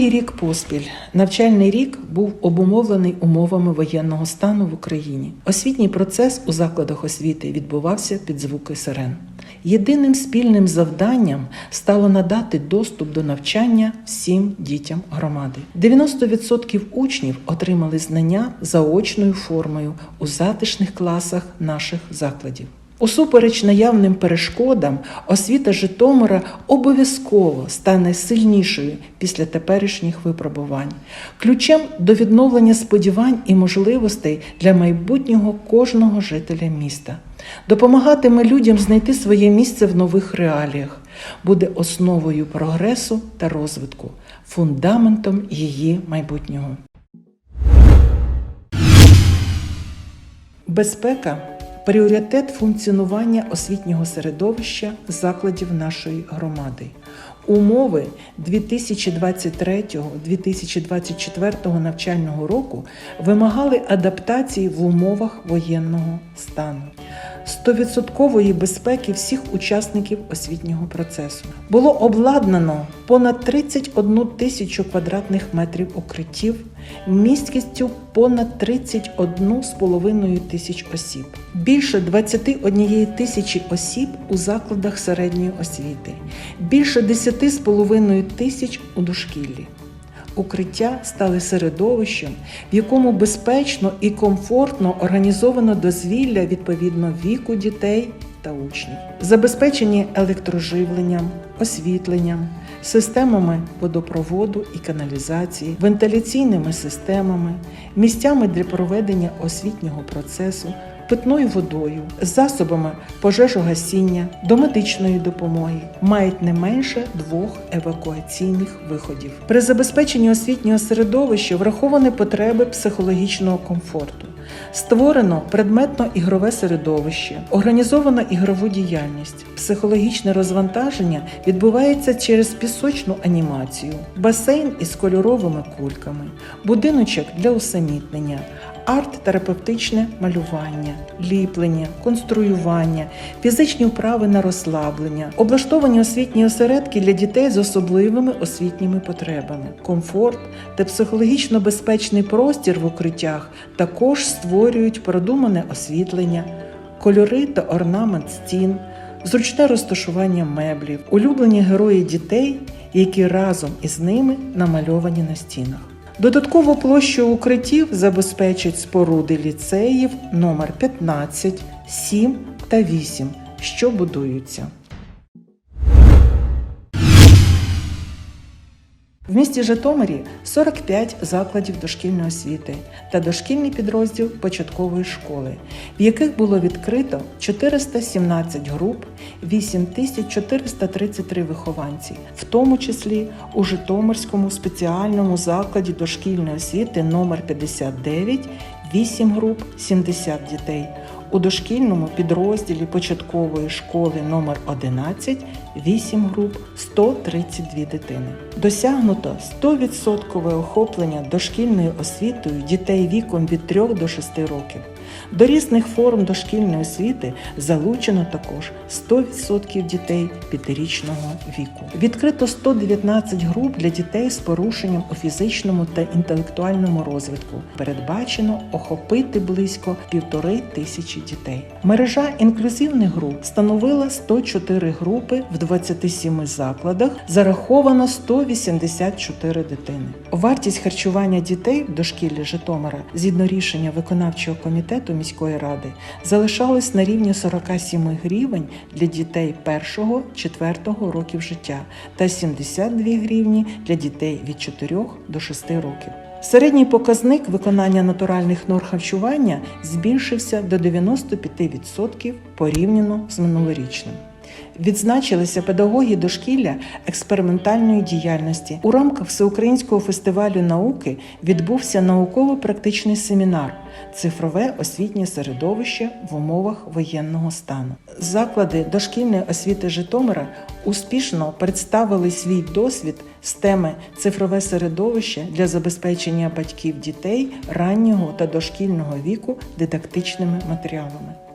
Другий рік поспіль навчальний рік був обумовлений умовами воєнного стану в Україні. Освітній процес у закладах освіти відбувався під звуки сирен. Єдиним спільним завданням стало надати доступ до навчання всім дітям громади. 90% учнів отримали знання заочною формою у затишних класах наших закладів. Усупереч наявним перешкодам, освіта Житомира обов'язково стане сильнішою після теперішніх випробувань, ключем до відновлення сподівань і можливостей для майбутнього кожного жителя міста. Допомагатиме людям знайти своє місце в нових реаліях, буде основою прогресу та розвитку, фундаментом її майбутнього. Безпека пріоритет функціонування освітнього середовища закладів нашої громади. Умови 2023-2024 навчального року вимагали адаптації в умовах воєнного стану. 100% безпеки всіх учасників освітнього процесу було обладнано понад 31 тисячу квадратних метрів укриттів місткістю понад 31,5 тисяч осіб, більше 21 тисячі осіб у закладах середньої освіти, більше 10,5 тисяч у дошкіллі. Укриття стали середовищем, в якому безпечно і комфортно організовано дозвілля відповідно віку дітей та учнів, забезпечені електроживленням, освітленням, системами водопроводу і каналізації, вентиляційними системами, місцями для проведення освітнього процесу, питною водою, засобами пожежогасіння, до медичної допомоги мають не менше двох евакуаційних виходів. При забезпеченні освітнього середовища враховані потреби психологічного комфорту. Створено предметно-ігрове середовище, організовано ігрову діяльність. Психологічне розвантаження відбувається через пісочну анімацію, басейн із кольоровими кульками, будиночок для усамітнення, арт-терапевтичне малювання, ліплення, конструювання, фізичні вправи на розслаблення, облаштовані освітні осередки для дітей з особливими освітніми потребами, комфорт та психологічно безпечний простір в укриттях також створюють продумане освітлення, кольори та орнамент стін, зручне розташування меблів, улюблені герої дітей, які разом із ними намальовані на стінах. Додаткову площу укриттів забезпечать споруди ліцеїв номер 15, 7 та 8, що будуються. В місті Житомирі 45 закладів дошкільної освіти та дошкільний підрозділ початкової школи, в яких було відкрито 417 груп, 8433 вихованці, в тому числі у Житомирському спеціальному закладі дошкільної освіти номер 59 8 груп 70 дітей. У дошкільному підрозділі початкової школи номер 11 8 груп 132 дитини. Досягнуто 100% охоплення дошкільною освітою дітей віком від 3 до 6 років. До різних форм дошкільної освіти залучено також 100% дітей п'ятирічного віку. Відкрито 119 груп для дітей з порушенням у фізичному та інтелектуальному розвитку. Передбачено охопити близько півтори тисячі дітей. Мережа інклюзивних груп становила 104 групи в 27 закладах. Зараховано 184 дитини. Вартість харчування дітей в дошкіллі Житомира згідно рішення виконавчого комітету міської ради залишалось на рівні 47 гривень для дітей 1-4 років життя та 72 гривні для дітей від 4 до 6 років. Середній показник виконання натуральних норм харчування збільшився до 95% порівняно з минулорічним. Відзначилися педагоги дошкілля експериментальної діяльності. У рамках всеукраїнського фестивалю науки відбувся науково-практичний семінар Цифрове освітнє середовище в умовах воєнного стану. Заклади дошкільної освіти Житомира успішно представили свій досвід з теми цифрове середовище для забезпечення батьків дітей раннього та дошкільного віку дидактичними матеріалами.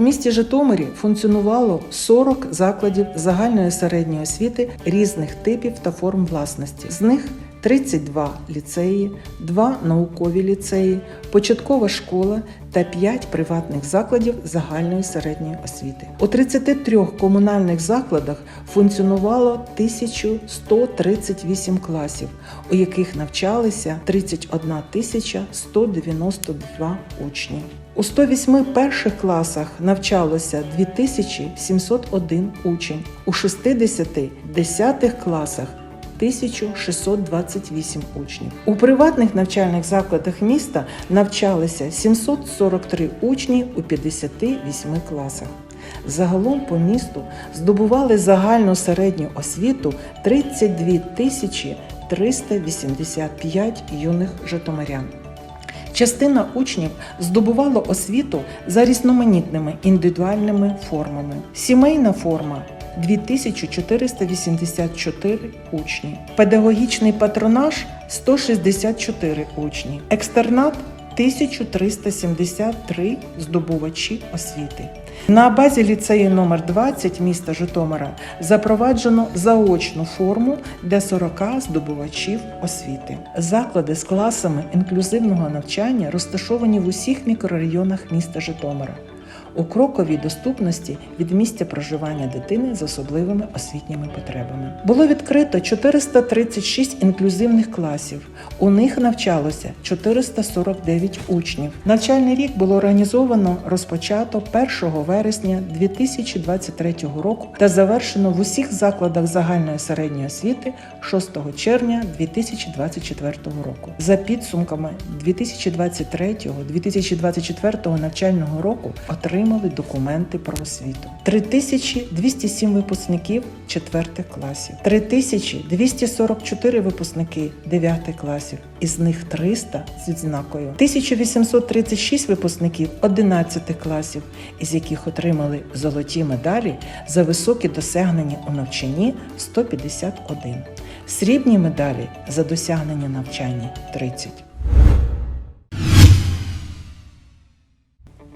У місті Житомирі функціонувало 40 закладів загальної середньої освіти різних типів та форм власності. З них 32 ліцеї, 2 наукові ліцеї, початкова школа та 5 приватних закладів загальної середньої освіти. У 33 комунальних закладах функціонувало 1138 класів, у яких навчалися 31 тисяча 192 учні. У 108 перших класах навчалося 2701 учень, у 60 десятих класах 1628 учнів. У приватних навчальних закладах міста навчалися 743 учні у 58 класах. Загалом по місту здобували загальну середню освіту 32 тисячі 385 юних житомирян. Частина учнів здобувала освіту за різноманітними індивідуальними формами. Сімейна форма 2484 учні, педагогічний патронаж 164 учні, екстернат 1373 здобувачі освіти. На базі ліцею номер 20 міста Житомира запроваджено заочну форму для 40 здобувачів освіти. Заклади з класами інклюзивного навчання розташовані в усіх мікрорайонах міста Житомира. У кроковій доступності від місця проживання дитини з особливими освітніми потребами було відкрито 436 інклюзивних класів. У них навчалося 449 учнів. Навчальний рік було організовано розпочато 1 вересня 2023 року та завершено в усіх закладах загальної середньої освіти 6 червня 2024 року. За підсумками 2023-2024 навчального року отримали документи про освіту. 3207 випускників 4 класів, 3244 випускники 9 класів, із них 300 з відзнакою, 1836 випускників 11 класів, із яких отримали золоті медалі за високі досягнення у навчанні 151, срібні медалі за досягнення навчання 30.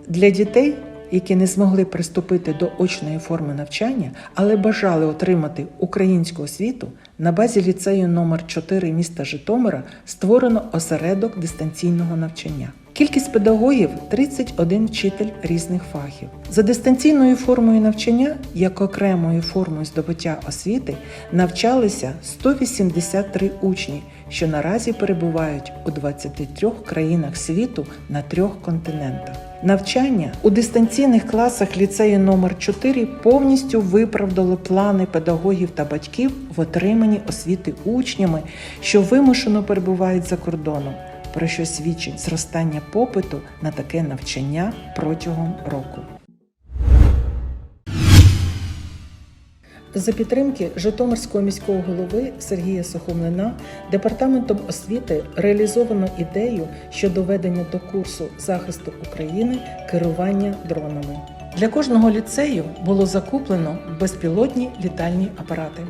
Для дітей, які не змогли приступити до очної форми навчання, але бажали отримати українську освіту, на базі ліцею номер 4 міста Житомира створено осередок дистанційного навчання. Кількість педагогів 31 вчитель різних фахів. За дистанційною формою навчання, як окремою формою здобуття освіти, навчалися 183 учні, що наразі перебувають у 23 країнах світу на трьох континентах. Навчання у дистанційних класах ліцею номер 4 повністю виправдало плани педагогів та батьків в отриманні освіти учнями, що вимушено перебувають за кордоном, про що свідчить зростання попиту на таке навчання протягом року. За підтримки Житомирського міського голови Сергія Сухомлина департаментом освіти реалізовано ідею щодо ведення до курсу захисту України керування дронами. Для кожного ліцею було закуплено безпілотні літальні апарати.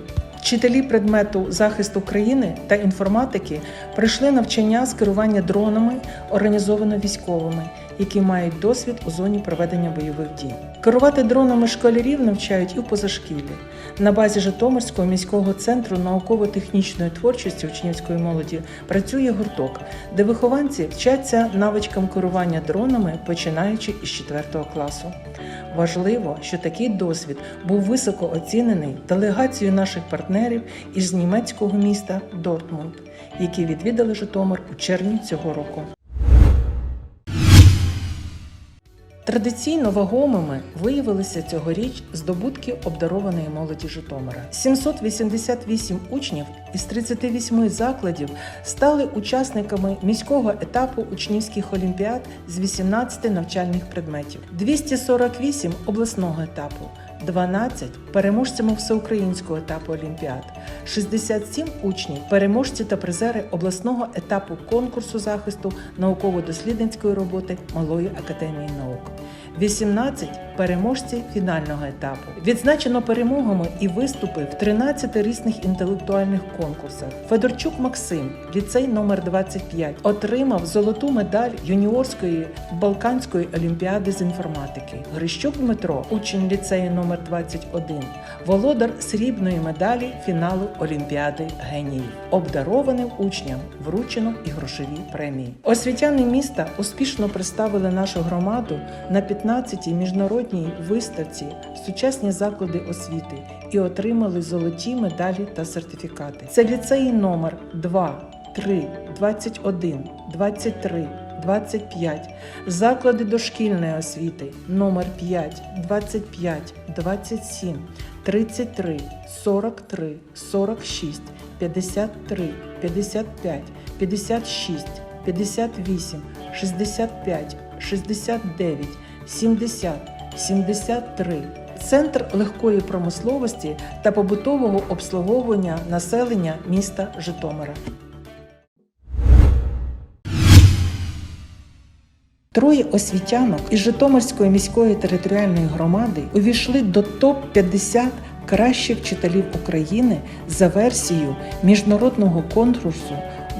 Вчителі предмету захисту країни та інформатики пройшли навчання з керування дронами, організовано військовими, які мають досвід у зоні проведення бойових дій. Керувати дронами школярів навчають і в позашкіллі. На базі Житомирського міського центру науково-технічної творчості учнівської молоді працює гурток, де вихованці вчаться навичкам керування дронами, починаючи із 4 класу. Важливо, що такий досвід був високо оцінений делегацією наших партнерів із німецького міста Дортмунд, які відвідали Житомир у червні цього року. Традиційно вагомими виявилися цьогоріч здобутки обдарованої молоді Житомира. 788 учнів із 38 закладів стали учасниками міського етапу учнівських олімпіад з 18 навчальних предметів, 248 обласного етапу. 12 переможцями всеукраїнського етапу Олімпіад, 67 учнів, переможці та призери обласного етапу конкурсу захисту науково-дослідницької роботи Малої академії наук, 18 переможці фінального етапу. Відзначено перемогами і виступи в 13 різних інтелектуальних конкурсах. Федорчук Максим, ліцей номер 25, отримав золоту медаль юніорської Балканської олімпіади з інформатики. Грищук Дмитро, учень ліцею номер 21, володар срібної медалі фіналу Олімпіади геніїв. Обдарованим учням вручено і грошові премії. Освітяни міста успішно представили нашу громаду на 15-й міжнародній виставці сучасні заклади освіти і отримали золоті медалі та сертифікати. Це ліцеї номер 2, 3, 21, 23, 25, заклади дошкільної освіти номер 5, 25, 27, 33, 43, 46, 53, 55, 56, 58, 65, 69, 70, 73. Центр легкої промисловості та побутового обслуговування населення міста Житомира. Троє освітянок із Житомирської міської територіальної громади увійшли до топ-50 кращих вчителів України за версією міжнародного конкурсу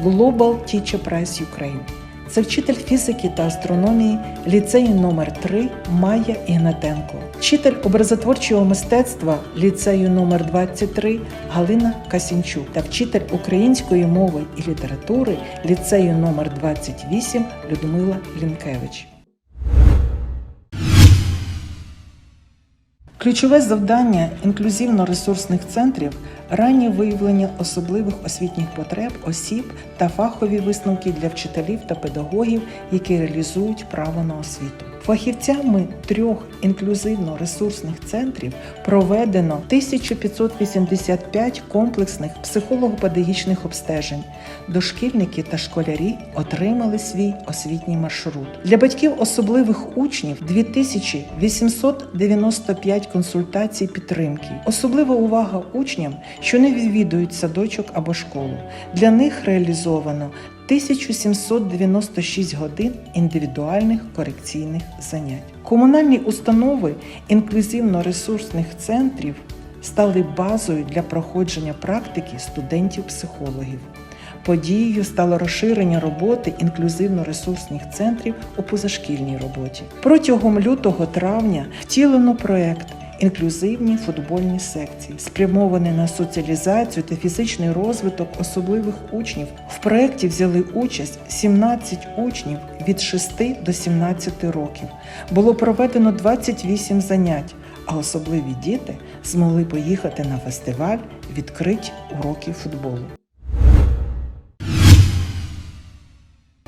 Global Teacher Prize Ukraine. Це вчитель фізики та астрономії ліцею номер 3 Майя Ігнатенко, вчитель образотворчого мистецтва ліцею номер 23 Галина Касінчук та вчитель української мови і літератури ліцею номер 28 Людмила Лінкевич. Ключове завдання інклюзивно-ресурсних центрів раннє виявлення особливих освітніх потреб осіб та фахові висновки для вчителів та педагогів, які реалізують право на освіту. Фахівцями трьох інклюзивно-ресурсних центрів проведено 1585 комплексних психолого-педагогічних обстежень. Дошкільники та школярі отримали свій освітній маршрут. Для батьків особливих учнів 2895 консультацій підтримки. Особлива увага учням, що не відвідують садочок або школу. Для них реалізовано 1796 годин індивідуальних корекційних занять. Комунальні установи інклюзивно-ресурсних центрів стали базою для проходження практики студентів-психологів. Подією стало розширення роботи інклюзивно-ресурсних центрів у позашкільній роботі. Протягом лютого-травня втілено проект Інклюзивні футбольні секції спрямовані на соціалізацію та фізичний розвиток особливих учнів. В проєкті взяли участь 17 учнів від 6 до 17 років. Було проведено 28 занять, а особливі діти змогли поїхати на фестиваль відкрить уроків футболу.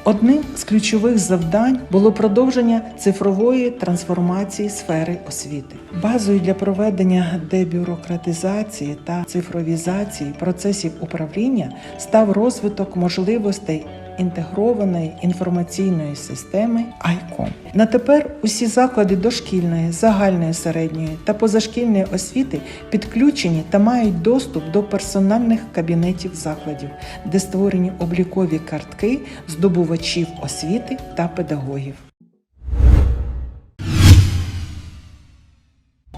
Одним з ключових завдань було продовження цифрової трансформації сфери освіти. Базою для проведення дебюрократизації та цифровізації процесів управління став розвиток можливостей інтегрованої інформаційної системи ICOM. На тепер усі заклади дошкільної, загальної середньої та позашкільної освіти підключені та мають доступ до персональних кабінетів закладів, де створені облікові картки здобувачів освіти та педагогів.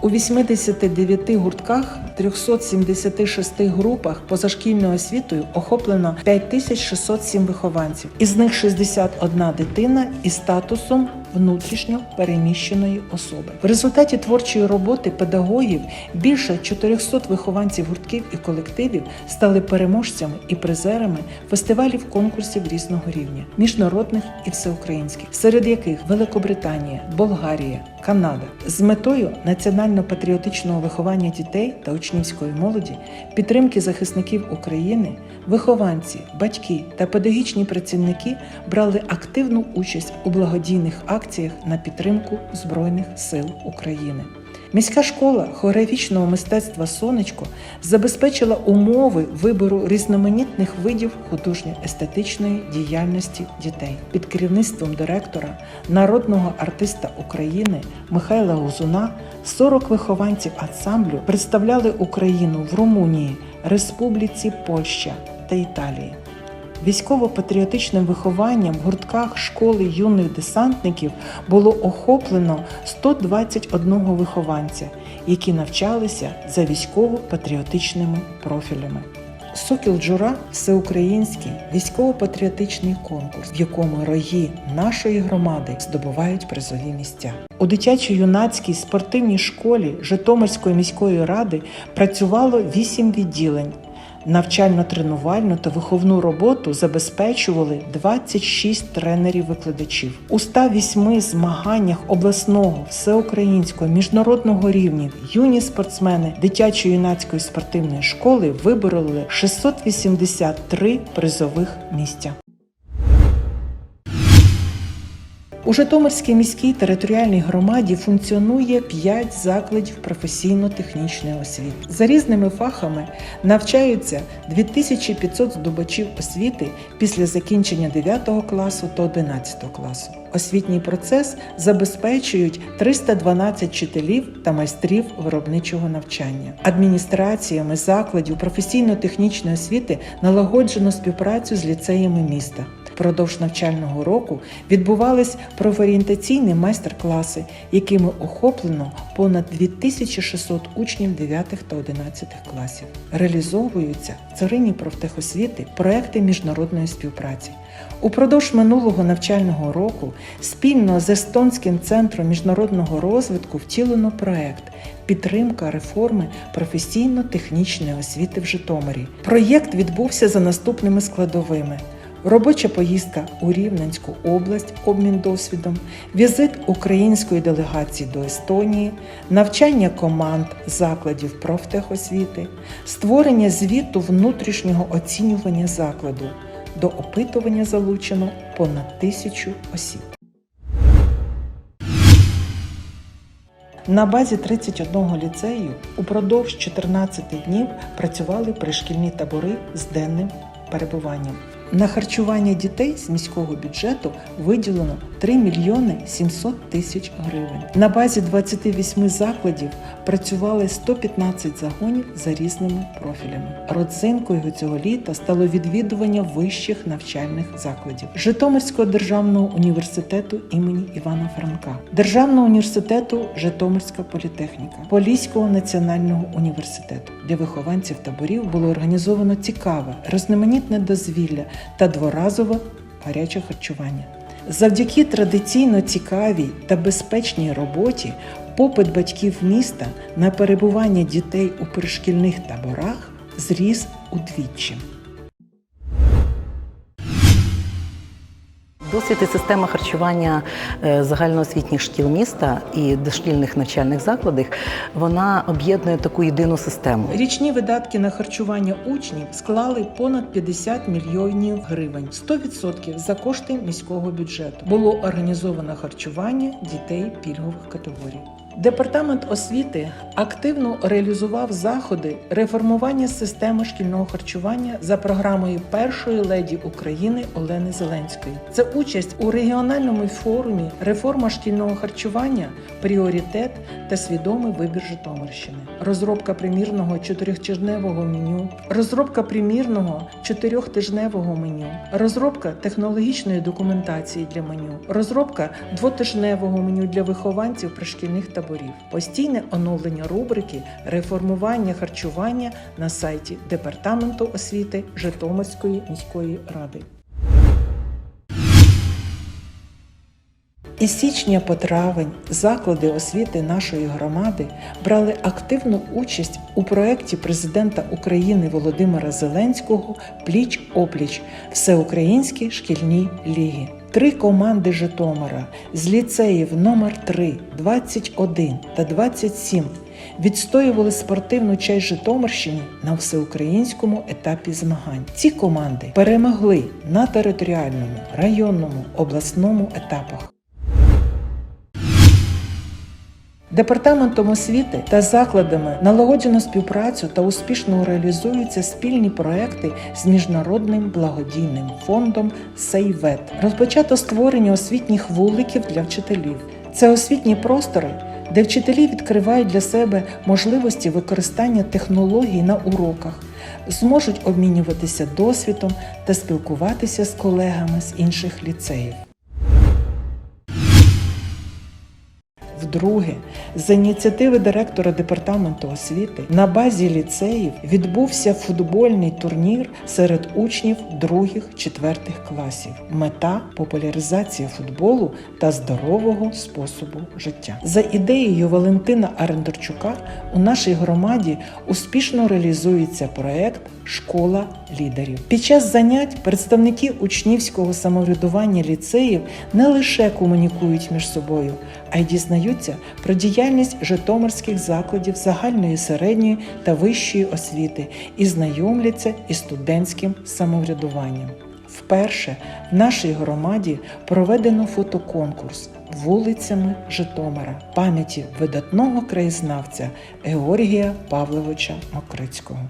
У 89 гуртках 376 групах позашкільною освітою охоплено 5607 вихованців. Із них 61 дитина із статусом внутрішньо переміщеної особи. В результаті творчої роботи педагогів більше 400 вихованців гуртків і колективів стали переможцями і призерами фестивалів конкурсів різного рівня, міжнародних і всеукраїнських, серед яких Великобританія, Болгарія, Канада з метою національно-патріотичного виховання дітей та учнівської молоді, підтримки захисників України, вихованці, батьки та педагогічні працівники брали активну участь у благодійних акціях на підтримку Збройних сил України. Міська школа хореографічного мистецтва Сонечко забезпечила умови вибору різноманітних видів художньо-естетичної діяльності дітей під керівництвом директора, народного артиста України Михайла Гузуна 40 вихованців ансамблю представляли Україну в Румунії, Республіці Польща та Італії. Військово-патріотичним вихованням в гуртках школи юних десантників було охоплено 121 вихованця, які навчалися за військово-патріотичними профілями. Сокіл Джура всеукраїнський військово-патріотичний конкурс, в якому рої нашої громади здобувають призові місця. У дитячо-юнацькій спортивній школі Житомирської міської ради працювало вісім відділень. Навчально-тренувальну та виховну роботу забезпечували 26 тренерів-викладачів. У 108 змаганнях обласного, всеукраїнського, міжнародного рівнів юні спортсмени дитячо-юнацької спортивної школи вибороли 683 призових місця. У Житомирській міській територіальній громаді функціонує 5 закладів професійно-технічної освіти. За різними фахами навчаються 2500 здобувачів освіти після закінчення 9 класу та 11 класу. Освітній процес забезпечують 312 вчителів та майстрів виробничого навчання. Адміністраціями закладів професійно-технічної освіти налагоджено співпрацю з ліцеями міста. Впродовж навчального року відбувались профорієнтаційні майстер-класи, якими охоплено понад 2600 учнів 9 та 11 класів. Реалізовуються в царині профтехосвіти проекти міжнародної співпраці. Упродовж минулого навчального року спільно з Естонським центром міжнародного розвитку втілено проект Підтримка реформи професійно-технічної освіти в Житомирі. Проєкт відбувся за наступними складовими. Робоча поїздка у Рівненську область, обмін досвідом, візит української делегації до Естонії, навчання команд закладів профтехосвіти, створення звіту внутрішнього оцінювання закладу. До опитування залучено понад тисячу осіб. На базі 31 ліцею упродовж 14 днів працювали пришкільні табори з денним перебуванням. На харчування дітей з міського бюджету виділено 3 мільйони 700 тисяч гривень. На базі 28 закладів працювали 115 загонів за різними профілями. Родзинкою цього літа стало відвідування вищих навчальних закладів Житомирського державного університету імені Івана Франка, Державного університету Житомирська політехніка, Поліського національного університету. Для вихованців таборів було організовано цікаве, різноманітне дозвілля та дворазове гаряче харчування. Завдяки традиційно цікавій та безпечній роботі попит батьків міста на перебування дітей у пришкільних таборах зріс удвічі. Досвід і система харчування е, загальноосвітніх шкіл міста і дошкільних навчальних закладів вона об'єднує таку єдину систему. Річні видатки на харчування учнів склали понад 50 мільйонів гривень, 100% за кошти міського бюджету. Було організовано харчування дітей пільгових категорій. Департамент освіти активно реалізував заходи реформування системи шкільного харчування за програмою першої леді України Олени Зеленської. Це участь у регіональному форумі Реформа шкільного харчування, пріоритет та свідомий вибір Житомирщини, розробка примірного чотирьохтижневого меню, розробка примірного чотирьохтижневого меню, розробка технологічної документації для меню, розробка двотижневого меню для вихованців пришкільних таборів, постійне оновлення рубрики реформування харчування на сайті Департаменту освіти Житомирської міської ради. Із січня по травень заклади освіти нашої громади брали активну участь у проєкті президента України Володимира Зеленського Пліч опліч Всеукраїнські шкільні ліги. Три команди Житомира з ліцеїв номер 3 21 та 27 відстоювали спортивну честь Житомирщини на всеукраїнському етапі змагань. Ці команди перемогли на територіальному, районному, обласному етапах. Департаментом освіти та закладами налагоджено співпрацю та успішно реалізуються спільні проекти з міжнародним благодійним фондом Сейвет. Розпочато створення освітніх вуликів для вчителів. Це освітні простори, де вчителі відкривають для себе можливості використання технологій на уроках, зможуть обмінюватися досвідом та спілкуватися з колегами з інших ліцеїв. Вдруге, за ініціативи директора департаменту освіти на базі ліцеїв відбувся футбольний турнір серед учнів других четвертих класів. Мета популяризація футболу та здорового способу життя. За ідеєю Валентина Арендорчука у нашій громаді успішно реалізується проект Школа лідерів. Під час занять представники учнівського самоврядування ліцеїв не лише комунікують між собою, а й дізнаються про діяльність житомирських закладів загальної середньої та вищої освіти і знайомляться із студентським самоврядуванням. Вперше в нашій громаді проведено фотоконкурс вулицями Житомира пам'яті видатного краєзнавця Георгія Павловича Мокрицького.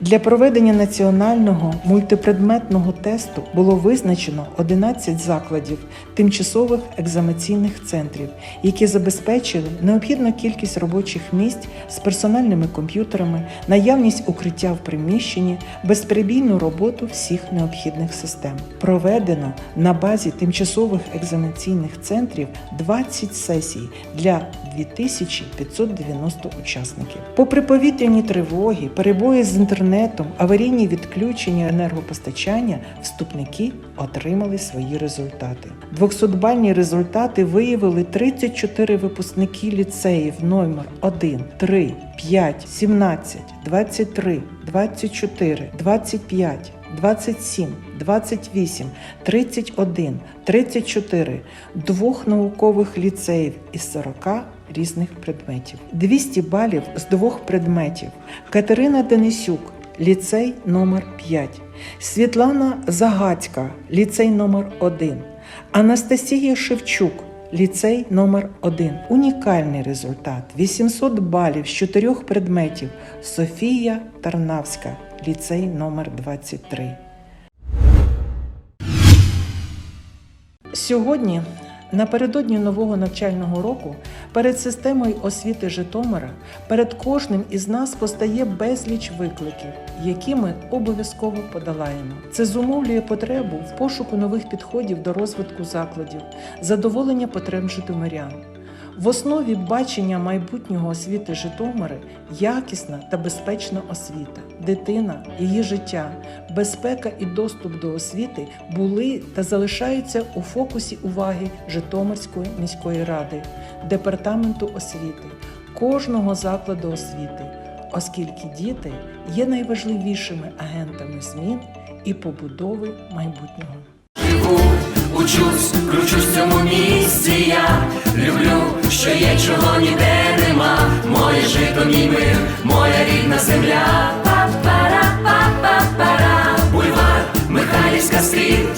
Для проведення національного мультипредметного тесту було визначено 11 закладів тимчасових екзаменаційних центрів, які забезпечили необхідну кількість робочих місць з персональними комп'ютерами, наявність укриття в приміщенні, безперебійну роботу всіх необхідних систем. Проведено на базі тимчасових екзаменаційних центрів 20 сесій для 2590 учасників. Попри повітряні тривоги, перебої з інтернетом, аварійні відключення енергопостачання, вступники отримали свої результати. 200-бальні результати виявили 34 випускники ліцеїв номер 1, 3, 5, 17, 23, 24, 25, 27, 28, 31, 34, двох наукових ліцеїв із 40 різних предметів. 200 балів з двох предметів. Катерина Денисюк, ліцей номер 5, Світлана Загацька, ліцей номер 1, Анастасія Шевчук, Ліцей номер 1 Унікальний результат. 800 балів з чотирьох предметів. Софія Тарнавська, ліцей номер 23. Сьогодні, напередодні нового навчального року, перед системою освіти Житомира, перед кожним із нас постає безліч викликів, які ми обов'язково подолаємо. Це зумовлює потребу в пошуку нових підходів до розвитку закладів, задоволення потреб житомирян. В основі бачення майбутнього освіти Житомира якісна та безпечна освіта, дитина, її життя, безпека і доступ до освіти були та залишаються у фокусі уваги Житомирської міської ради, департаменту освіти, кожного закладу освіти, оскільки діти є найважливішими агентами змін і побудови майбутнього. живу, учусь, кручусь в цьому місці я люблю, що є, чого ніде нема. Моє жито, мій мир, моя рідна земля. Па-пара, па-па-пара. Бульвар, Михайлівська стріт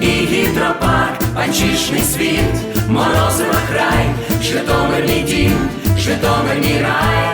і гідропарк, панчішний світ, морозива край, Житомир мій дім, Житомир мій рай.